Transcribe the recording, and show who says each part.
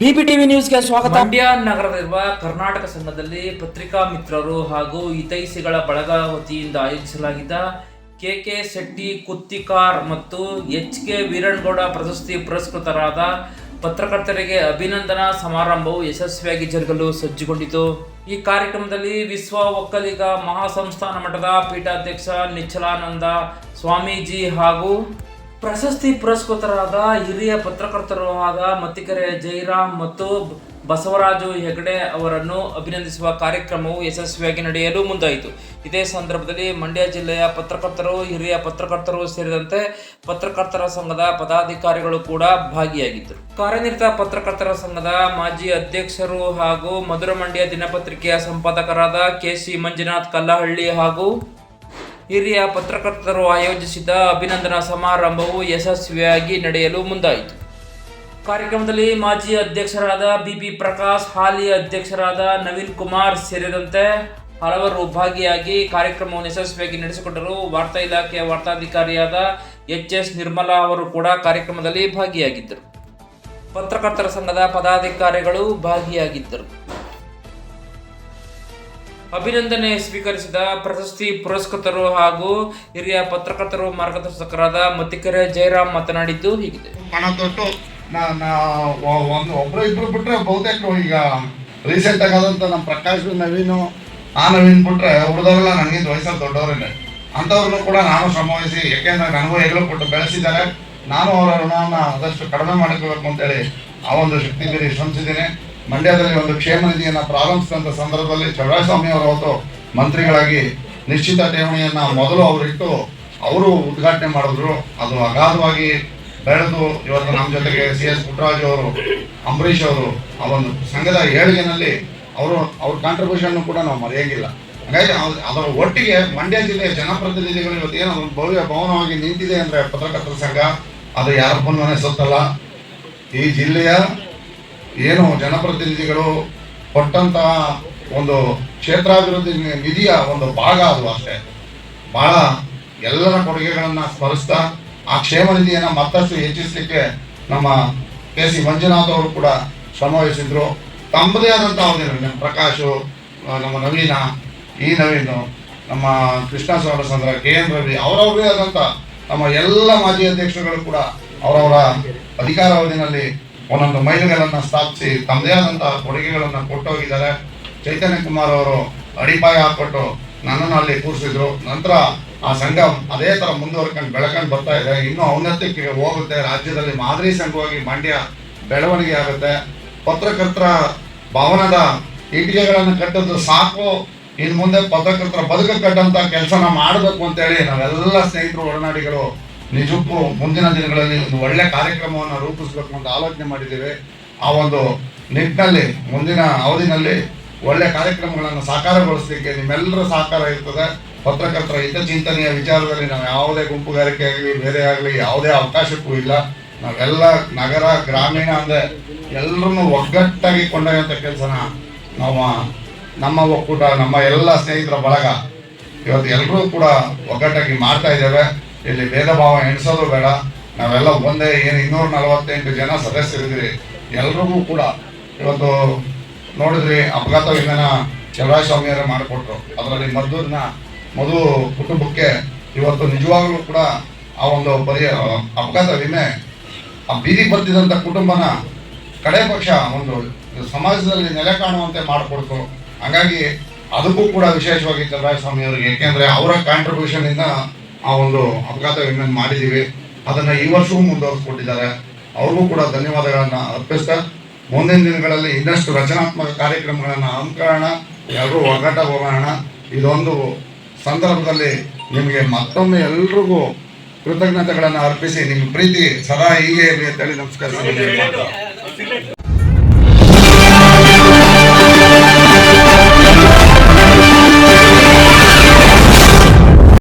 Speaker 1: TV ನ್ಯೂಸ್ಗೆ ಸ್ವಾಗತ.
Speaker 2: ಮಂಡ್ಯ ನಗರದಲ್ಲಿರುವ ಕರ್ನಾಟಕ ಸಂಘದಲ್ಲಿ ಪತ್ರಿಕಾ ಮಿತ್ರರು ಹಾಗೂ ಹಿತೈಷಿಗಳ ಬಳಗ ವತಿಯಿಂದ ಆಯೋಜಿಸಲಾಗಿದ್ದ ಕೆ ಕೆ ಶೆಟ್ಟಿ ಕುತ್ತಿಕಾರ್ ಮತ್ತು ಎಚ್ ಕೆ ವೀರಣ್ಗೌಡ ಪ್ರಶಸ್ತಿ ಪುರಸ್ಕೃತರಾದ ಪತ್ರಕರ್ತರಿಗೆ ಅಭಿನಂದನಾ ಸಮಾರಂಭವು ಯಶಸ್ವಿಯಾಗಿ ಜರುಗಲು ಸಜ್ಜುಗೊಂಡಿತು. ಈ ಕಾರ್ಯಕ್ರಮದಲ್ಲಿ ವಿಶ್ವ ಒಕ್ಕಲಿಗ ಮಹಾಸಂಸ್ಥಾನ ಮಠದ ಪೀಠಾಧ್ಯಕ್ಷ ನಿಚ್ಚಲಾನಂದ ಸ್ವಾಮೀಜಿ ಹಾಗೂ ಪ್ರಶಸ್ತಿ ಪುರಸ್ಕೃತರಾದ ಹಿರಿಯ ಪತ್ರಕರ್ತರು ಆದ ಮತ್ತಿಕೆರೆ ಜೈರಾಮ್ ಮತ್ತು ಬಸವರಾಜು ಹೆಗಡೆ ಅವರನ್ನು ಅಭಿನಂದಿಸುವ ಕಾರ್ಯಕ್ರಮವು ಯಶಸ್ವಿಯಾಗಿ ನಡೆಯಲು ಮುಂದಾಯಿತು. ಇದೇ ಸಂದರ್ಭದಲ್ಲಿ ಮಂಡ್ಯ ಜಿಲ್ಲೆಯ ಪತ್ರಕರ್ತರು, ಹಿರಿಯ ಪತ್ರಕರ್ತರು ಸೇರಿದಂತೆ ಪತ್ರಕರ್ತರ ಸಂಘದ ಪದಾಧಿಕಾರಿಗಳು ಕೂಡ ಭಾಗಿಯಾಗಿದ್ದರು. ಕಾರ್ಯನಿರತ ಪತ್ರಕರ್ತರ ಸಂಘದ ಮಾಜಿ ಅಧ್ಯಕ್ಷರು ಹಾಗೂ ಮಧುರ ಮಂಡ್ಯ ದಿನಪತ್ರಿಕೆಯ ಸಂಪಾದಕರಾದ ಕೆ ಸಿ ಮಂಜುನಾಥ್ ಕಲ್ಲಹಳ್ಳಿ ಹಾಗೂ ಹಿರಿಯ ಪತ್ರಕರ್ತರು ಆಯೋಜಿಸಿದ ಅಭಿನಂದನಾ ಸಮಾರಂಭವು ಯಶಸ್ವಿಯಾಗಿ ನಡೆಯಲು ಮುಂದಾಯಿತು. ಕಾರ್ಯಕ್ರಮದಲ್ಲಿ ಮಾಜಿ ಅಧ್ಯಕ್ಷರಾದ ಬಿ ಬಿ ಪ್ರಕಾಶ್, ಹಾಲಿ ಅಧ್ಯಕ್ಷರಾದ ನವೀನ್ ಕುಮಾರ್ ಸೇರಿದಂತೆ ಹಲವರು ಭಾಗಿಯಾಗಿ ಕಾರ್ಯಕ್ರಮವನ್ನು ಯಶಸ್ವಿಯಾಗಿ ನಡೆಸಿಕೊಂಡರು. ವಾರ್ತಾ ಇಲಾಖೆಯ ವಾರ್ತಾಧಿಕಾರಿಯಾದ ಎಚ್ ಎಸ್ ನಿರ್ಮಲಾ ಅವರು ಕೂಡ ಕಾರ್ಯಕ್ರಮದಲ್ಲಿ ಭಾಗಿಯಾಗಿದ್ದರು. ಪತ್ರಕರ್ತರ ಸಂಘದ ಪದಾಧಿಕಾರಿಗಳು ಭಾಗಿಯಾಗಿದ್ದರು. ಅಭಿನಂದನೆ ಸ್ವೀಕರಿಸಿದ ಪ್ರಶಸ್ತಿ ಪುರಸ್ಕೃತರು ಹಾಗೂ ಹಿರಿಯ ಪತ್ರಕರ್ತರು ಮಾರ್ಗದರ್ಶಕರಾದ ಮತ್ತಿಕರೆ ಜಯರಾಮ್ ಮಾತನಾಡಿದ್ದು ಹೀಗಿದೆ.
Speaker 3: ಮನ ತೊಟ್ಟು ನಾ- ನಾ, ಒ- ಒಂದು ಇಬ್ರು ಬಿಟ್ರೆ ಬಹುತೇಕ ಈಗ ರೀಸೆಂಟ್ ನಮ್ಮ ಪ್ರಕಾಶ್ ನವೀನು, ಆ ನವೀನ್ ಬಿಟ್ರೆ ಉಳಿದವರೆಲ್ಲ ನನಗಿಂತ ವಯಸ್ಸಲ್ಲಿ ದೊಡ್ಡವರೇ ಅಂಥವ್ರನ್ನು ಕೂಡ ನಾನು ಶ್ರಮವಹಿಸಿ, ಯಾಕೆಂದ್ರೆ ನನಗೂ ಹೆಗಲು ಕೊಟ್ಟು ಬೆಳೆಸಿದ್ದಾರೆ. ನಾನು ಅವರ ಋಣವನ್ನು ಆದಷ್ಟು ಕಡಿಮೆ ಮಾಡಿಕೊಳ್ಬೇಕು ಅಂತೇಳಿ ಆ ಒಂದು ಶಕ್ತಿ ಬೀರಿ ಶ್ರಮಿಸಿದ್ದೇನೆ. ಮಂಡ್ಯದಲ್ಲಿ ಒಂದು ಕ್ಷೇಮ ನಿಧಿಯನ್ನು ಪ್ರಾರಂಭಿಸಿದಂಥ ಸಂದರ್ಭದಲ್ಲಿ ಚೌಡಾಸ್ವಾಮಿ ಅವರು ಅವತ್ತು ಮಂತ್ರಿಗಳಾಗಿ ನಿಶ್ಚಿತ ಠೇವಣಿಯನ್ನು ಮೊದಲು ಅವರಿಟ್ಟು ಅವರು ಉದ್ಘಾಟನೆ ಮಾಡಿದ್ರು. ಅದು ಅಗಾಧವಾಗಿ ಬೆಳೆದು ಇವತ್ತು ನಮ್ಮ ಜೊತೆಗೆ ಸಿ ಎಸ್ ಪುಟ್ಟರಾಜು ಅವರು, ಅಂಬರೀಷ್ ಅವರು ಆ ಒಂದು ಸಂಘದ ಏಳಿಗೆನಲ್ಲಿ ಅವರು, ಅವ್ರ ಕಾಂಟ್ರಿಬ್ಯೂಷನ್ ಕೂಡ ನಾವು ಮರೆಯಂಗಿಲ್ಲ. ಹಾಗಾಗಿ ಅದರ ಒಟ್ಟಿಗೆ ಮಂಡ್ಯ ಜಿಲ್ಲೆಯ ಜನಪ್ರತಿನಿಧಿಗಳು ಇವತ್ತು ಏನು ಒಂದು ಭವ್ಯ ಭವನವಾಗಿ ನಿಂತಿದೆ ಅಂದ್ರೆ ಪತ್ರಕರ್ತರ ಸಂಘ, ಅದು ಯಾರ ಸೊತ್ತಲ್ಲ. ಈ ಜಿಲ್ಲೆಯ ಏನು ಜನಪ್ರತಿನಿಧಿಗಳು ಕೊಟ್ಟಂತಹ ಒಂದು ಕ್ಷೇತ್ರಾಭಿವೃದ್ಧಿ ನಿಧಿಯ ಒಂದು ಭಾಗ ಅದು ಅಷ್ಟೇ. ಬಹಳ ಎಲ್ಲರ ಕೊಡುಗೆಗಳನ್ನು ಸ್ಮರಿಸ್ತಾ ಆ ಕ್ಷೇಮ ನಿಧಿಯನ್ನು ಮತ್ತಷ್ಟು ಹೆಚ್ಚಿಸಲಿಕ್ಕೆ ನಮ್ಮ ಕೆ ಸಿ ಮಂಜುನಾಥ್ ಅವರು ಕೂಡ ಶ್ರಮ ವಹಿಸಿದ್ರು. ತಮ್ಮದೇ ಆದಂಥ ಅವಧಿ ನಮ್ಮ ಪ್ರಕಾಶು ನಮ್ಮ ನವೀನ, ಈ ನವೀನು, ನಮ್ಮ ಕೃಷ್ಣ ಸೋಮಚಂದ್ರ ಕೆ ಎನ್ ರವಿ, ಅವರವರೇ ಆದಂಥ ನಮ್ಮ ಎಲ್ಲ ಮಾಜಿ ಅಧ್ಯಕ್ಷರುಗಳು ಕೂಡ ಅವರವರ ಅಧಿಕಾರಾವಧಿನಲ್ಲಿ ಒಂದೊಂದು ಮೈಲುಗಳನ್ನು ಸ್ಥಾಪಿಸಿ ತಮ್ಮದೇ ಆದಂತಹ ಕೊಡುಗೆಗಳನ್ನು ಕೊಟ್ಟು ಹೋಗಿದ್ದಾರೆ ಚೈತನ್ಯ ಕುಮಾರ್ ಅವರು ಅಡಿಪಾಯ ಹಾಕ್ಬಿಟ್ಟು ನನ್ನನ್ನು ಅಲ್ಲಿ ಕೂರಿಸಿದ್ರು. ನಂತರ ಆ ಸಂಘ ಅದೇ ತರ ಮುಂದುವರ್ಕೊಂಡು ಬೆಳಕೊಂಡು ಬರ್ತಾ ಇದೆ. ಇನ್ನೂ ಔನ್ನತ್ಯಕ್ಕೆ ಹೋಗುತ್ತೆ. ರಾಜ್ಯದಲ್ಲಿ ಮಾದರಿ ಸಂಘವಾಗಿ ಮಂಡ್ಯ ಬೆಳವಣಿಗೆ ಆಗುತ್ತೆ. ಪತ್ರಕರ್ತರ ಭವನದ ಇಟ್ಟಿಗೆಗಳನ್ನು ಕಟ್ಟೋದು ಸಾಕು. ಇನ್ನು ಮುಂದೆ ಪತ್ರಕರ್ತರ ಬದುಕು ಕಟ್ಟಂತ ಕೆಲಸನ ಮಾಡಬೇಕು ಅಂತೇಳಿ ನಾವೆಲ್ಲ ಸ್ನೇಹಿತರು ಒಡನಾಡಿಗಳು ನಿಜಕ್ಕೂ ಮುಂದಿನ ದಿನಗಳಲ್ಲಿ ಒಂದು ಒಳ್ಳೆ ಕಾರ್ಯಕ್ರಮವನ್ನು ರೂಪಿಸಬೇಕು ಅಂತ ಆಲೋಚನೆ ಮಾಡಿದ್ದೇವೆ. ಆ ಒಂದು ನಿಟ್ಟಿನಲ್ಲಿ, ಮುಂದಿನ ಅವಧಿನಲ್ಲಿ ಒಳ್ಳೆ ಕಾರ್ಯಕ್ರಮಗಳನ್ನು ಸಾಕಾರಗೊಳಿಸಲಿಕ್ಕೆ ನಿಮ್ಮೆಲ್ಲರ ಸಹಕಾರ ಇರ್ತದೆ. ಪತ್ರಕರ್ತರ ಹಿತಚಿಂತನೆಯ ವಿಚಾರದಲ್ಲಿ ನಾವು ಯಾವುದೇ ಗುಂಪುಗಾರಿಕೆ ಆಗಲಿ, ಬೇರೆ ಆಗಲಿ, ಯಾವುದೇ ಅವಕಾಶಕ್ಕೂ ಇಲ್ಲ. ನಾವೆಲ್ಲ ನಗರ, ಗ್ರಾಮೀಣ ಅಂದರೆ ಎಲ್ಲರನ್ನು ಒಗ್ಗಟ್ಟಾಗಿ ಕೊಂಡೊಯ್ಯುವಂಥ ಕೆಲಸನ ನಾವು ನಮ್ಮ ಒಕ್ಕೂಟ, ನಮ್ಮ ಎಲ್ಲ ಸ್ನೇಹಿತರ ಬಳಗ. ಇವತ್ತು ಎಲ್ಲರೂ ಕೂಡ ಒಗ್ಗಟ್ಟಾಗಿ ಮಾಡ್ತಾ ಇದ್ದೇವೆ. ಇಲ್ಲಿ ಭೇದ ಭಾವ ಎಣಿಸೋದು ಬೇಡ. ನಾವೆಲ್ಲ ಒಂದೇ, ಏನು ಇನ್ನೂರ ನಲವತ್ತೆಂಟು ಜನ ಸದಸ್ಯರಿದ್ದೀರಿ ಎಲ್ರಿಗೂ ಕೂಡ ಇವತ್ತು ನೋಡಿದ್ರಿ ಅಪಘಾತ ವಿಮೆನ ಸ್ವಾಮಿಯವರ ಮಾಡಿಕೊಟ್ರು. ಅದರಲ್ಲಿ ಮದ್ದೂರಿನ ಮಧು ಕುಟುಂಬಕ್ಕೆ ಇವತ್ತು ನಿಜವಾಗ್ಲೂ ಕೂಡ ಆ ಒಂದು ಪರಿ ಅಪಘಾತ ವಿಮೆ, ಆ ಬೀದಿ ಬರ್ತಿದ್ದಂಥ ಕುಟುಂಬನ ಕಡೆ ಪಕ್ಷ ಒಂದು ಸಮಾಜದಲ್ಲಿ ನೆಲೆ ಕಾಣುವಂತೆ ಮಾಡಿಕೊಡ್ತು. ಹಾಗಾಗಿ ಅದಕ್ಕೂ ಕೂಡ ವಿಶೇಷವಾಗಿ ಸ್ವಾಮಿ ಅವರಿಗೆ ಏಕೆಂದರೆ ಅವರ ಕಾಂಟ್ರಿಬ್ಯೂಷನ್ ಇಂದ ಆ ಒಂದು ಅಪಘಾತ ವಿಮೆ ಮಾಡಿದ್ದೀವಿ ಅದನ್ನ ಈ ವರ್ಷವೂ ಮುಂದುವರಿಸ್ಕೊಟ್ಟಿದ್ದಾರೆ. ಅವ್ರಿಗೂ ಕೂಡ ಧನ್ಯವಾದಗಳನ್ನು ಅರ್ಪಿಸ್ತಾ, ಮುಂದಿನ ದಿನಗಳಲ್ಲಿ ಇನ್ನಷ್ಟು ರಚನಾತ್ಮಕ ಕಾರ್ಯಕ್ರಮಗಳನ್ನು ಹಮ್ಮಿಕೊಳ್ಳೋಣ ಎಲ್ಲರೂ ಒಗ್ಗಟ್ಟ ಹೋಗೋಣ. ಇದೊಂದು ಸಂದರ್ಭದಲ್ಲಿ ನಿಮಗೆ ಮತ್ತೊಮ್ಮೆ ಎಲ್ರಿಗೂ ಕೃತಜ್ಞತೆಗಳನ್ನು ಅರ್ಪಿಸಿ ನಿಮ್ಮ ಪ್ರೀತಿ ಸದಾ ಹೀಗೆ ಇರಲಿ ಅಂತೇಳಿ ನಮಸ್ಕಾರ.